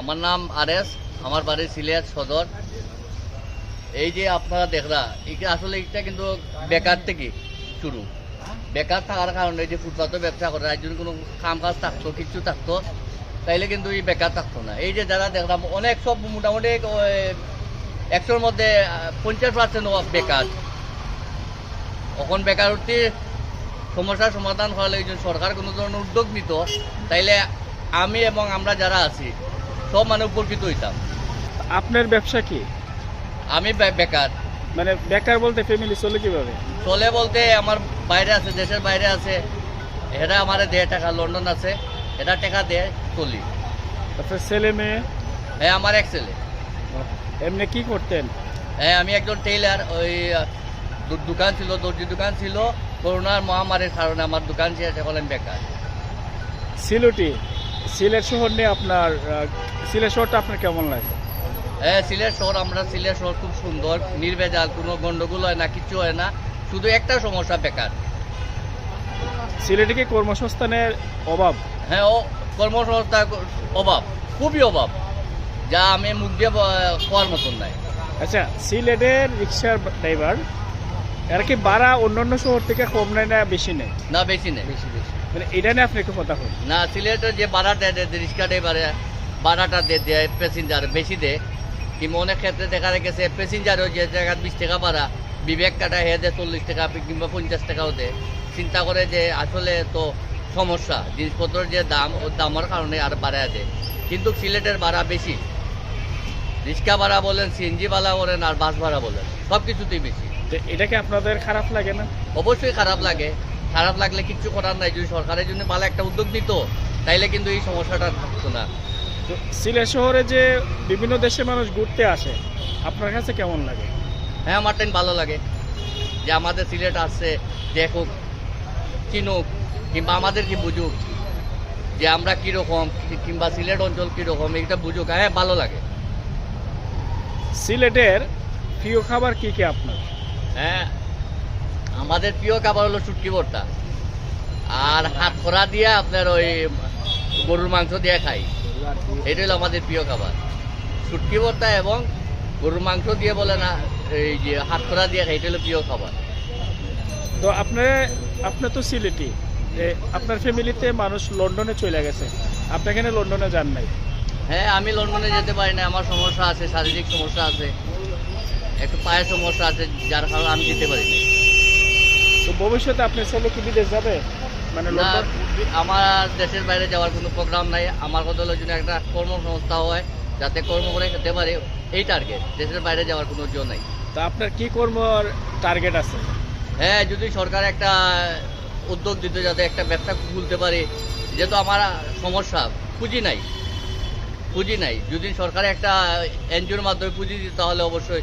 আমার নাম আরেস আমার বাড়ি সিলেট সদর। এই যে আপনারা দেখরা, এটা আসলে এটা কিন্তু বেকার থেকে শুরু। বেকার থাকার কারণে যে ফুটপাতে ব্যবসা করে, আর যদি কোনো কাম কাজ থাকতো, কিছু থাকতো, তাইলে কিন্তু এই বেকার থাকতো না। এই যে যারা দেখলাম অনেক সব মোটামুটি একশোর মধ্যে পঞ্চাশ পার্সেন্ট বেকার। এখন বেকারত্বে সমস্যার সমাধান করার একজন সরকার কোনো ধরনের উদ্যোগ নিত, তাইলে আমি এবং আমরা যারা আছি সব মানে উপকৃত হইতাম। আপনার ব্যবসা কি? আমি বেকার। মানে বেকার বলতে ফ্যামিলি চলে কীভাবে? চলে বলতে আমার বাইরে আছে দেশের বাইরে আছে। এটা আমার দেড় টাকা লন্ডন আছে। এটা টাকা দেয় চলি। তারপর ছেলে মেয়ে? হ্যাঁ আমার এক ছেলে। এমনি কি করতেন? হ্যাঁ আমি একজন টেইলার। ওই দোকান ছিল দর্জি দোকান ছিল। করোনার মহামারীর কারণে আমার দোকান ছিল এখন আমি বেকার। সিলেটি সিলেট শহর নিয়ে আপনার সিলেট শহরটা আপনার কেমন লাগে? হ্যাঁ সিলেট শহর আমরা সিলেট শহর খুব সুন্দর নির্ভেজাল কোনো গন্ডগোল হয় না কিছু হয় না শুধু একটা সমস্যা বেকার। সিলেটে কি কর্মসংস্থানের অভাব? হ্যাঁ ও কর্মসংস্থা অভাব খুবই অভাব যা আমি মুখ দিয়ে ব- মতন নাই। আচ্ছা সিলেটের রিক্সার ড্রাইভার এরা কি ভাড়া অন্যান্য শহর থেকে কম নেয় না বেশি নেয়? না বেশি নেই বেশি বেশি। মানে এটা নিয়ে আপনি একটু কথা বলুন। না সিলেটের যে ভাড়াটা দেয় রিক্সা ড্রাইভারে ভাড়াটা দে- দেয় প্যাসেঞ্জার বেশি দেয় কিংবা অনেক ক্ষেত্রে দেখা গেছে প্যাসেঞ্জারও যে জায়গায় বিশ টাকা ভাড়া বিবেক কাটা হে দেয় চল্লিশ টাকা কিংবা পঞ্চাশ টাকাও দেয় চিন্তা করে যে আসলে তো সমস্যা জিনিসপত্রের যে দাম ও দামের কারণে আর বাড়ায় দেয় কিন্তু সিলেটের ভাড়া বেশি। রিক্সা ভাড়া বলেন সিএনজি ভাড়া বলেন আর বাস ভাড়া বলেন সব কিছুতেই বেশি। তো এটা কি আপনাদের খারাপ লাগে না? অবশ্যই খারাপ লাগে। খারাপ লাগলে কিচ্ছু করার নাই যদি সরকারের জন্য ভালো একটা উদ্যোগ নিত তাইলে কিন্তু এই সমস্যাটা থাকতো না। তো সিলেট শহরে যে বিভিন্ন দেশের মানুষ ঘুরতে আসে আপনার কাছে কেমন লাগে? হ্যাঁ আমার টাইম ভালো লাগে। যে আমাদের সিলেট আসছে দেখুক চিনুক কিংবা আমাদের কি বুঝুক যে আমরা কীরকম কিংবা সিলেট অঞ্চল কীরকম এটা বুঝুক হ্যাঁ ভালো লাগে। সিলেটের প্রিয় খাবার কি কি আপনার? হ্যাঁ আমাদের প্রিয় খাবার হলো শুটকি ভর্তা। আর হাত খরা দিয়ে আপনার ওই গরুর মাংস দিয়ে খাই। এটা হলো আমাদের প্রিয় খাবার। শুটকি ভর্তা এবং গরুর মাংস দিয়ে বলে না এই যে হাত খরা দিয়ে খাই এটা হলো প্রিয় খাবার। তো আপনার আপনি তো সিলেটি। আপনার ফ্যামিলিতে মানুষ লন্ডনে চলে গেছে। আপনি এখানে লন্ডনে যান নাই। হ্যাঁ আমি লন্ডনে যেতে পারি না। আমার সমস্যা আছে শারীরিক সমস্যা আছে। একটু পায়ের সমস্যা আছে যার কারণে আমি যেতে পারি না। তো ভবিষ্যতে আপনার ছেলে কি বিদেশ যাবে? মানে না, আমার দেশের বাইরে যাওয়ার কোনো প্রোগ্রাম নাই। আমার কথা হলো জন্য একটা কর্মসংস্থা হয় যাতে কর্ম করে খেতে পারে। এই টার্গেট দেশের বাইরে যাওয়ার কোনো জন্য নাই। তো আপনার কি কর্মর টার্গেট আছে? হ্যাঁ যদি সরকার একটা উদ্যোগ দিত যাতে একটা ব্যবসা খুলতে পারে যেহেতু আমার সমস্যা পুঁজি নাই। পুঁজি নাই। যদি সরকার একটা এনজিওর মাধ্যমে পুঁজি দিত তাহলে অবশ্যই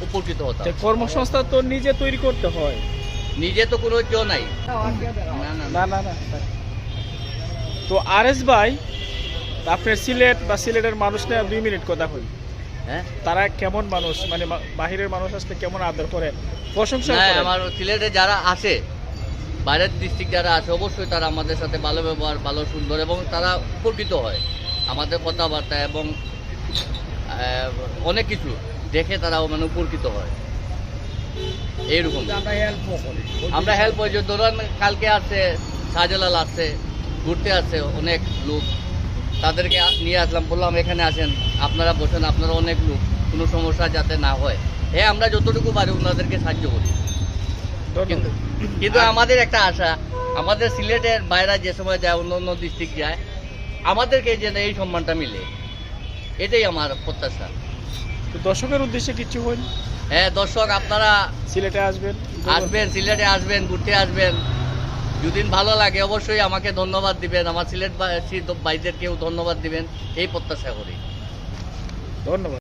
উপকৃত হতাম। তো কর্মসংস্থা তো নিজে তৈরি করতে হয়। নিজে তো কোনো কেউ নাই। না না না। না না তো আর এস ভাই আপনার সিলেট বা সিলেটের মানুষ নিয়ে দুই মিনিট কথা কই হ্যাঁ? তারা কেমন মানুষ? মানে বাহিরের মানুষ আসলে কেমন আদর করে? প্রশংসা না করে আমার সিলেটে যারা আসে বাইরের ডিস্ট্রিক্ট যারা আছে অবশ্যই তারা আমাদের সাথে ভালো ব্যবহার ভালো সুন্দর এবং তারা উপকৃত হয়। আমাদের কথাবার্তা এবং অনেক কিছু দেখে তারা মানে উপকৃত হয়। এইরকম। আমরা হেল্প হয়েছি ধরুন কালকে আসছে শাহজালাল আসছে ঘুরতে আসছে অনেক লোক। তাদেরকে নিয়ে আসলাম বললাম এখানে আসেন আপনারা বসেন আপনারা অনেক লোক। কোনো সমস্যা যাতে না হয়। হ্যাঁ আমরা যতটুকু পারি ওনাদেরকে সাহায্য করি। কিন্তু কিন্তু আমাদের একটা আশা আমাদের সিলেটের বাইরে যে সময় যায় অন্য অন্য ডিস্ট্রিক্ট যায় আমাদেরকে যেন এই সম্মানটা মিলে। এটাই আমার প্রত্যাশা। তো দর্শকের উদ্দেশ্যে কিছু হইল হ্যাঁ দর্শক আপনারা সিলেটে আসবেন। আসবেন সিলেটে আসবেন ঘুরতে আসবেন। দুদিন ভালো লাগে অবশ্যই আমাকে ধন্যবাদ দিবেন। আমার সিলেট ভাইদেরকেও ধন্যবাদ দিবেন এই প্রত্যাশা করি। ধন্যবাদ।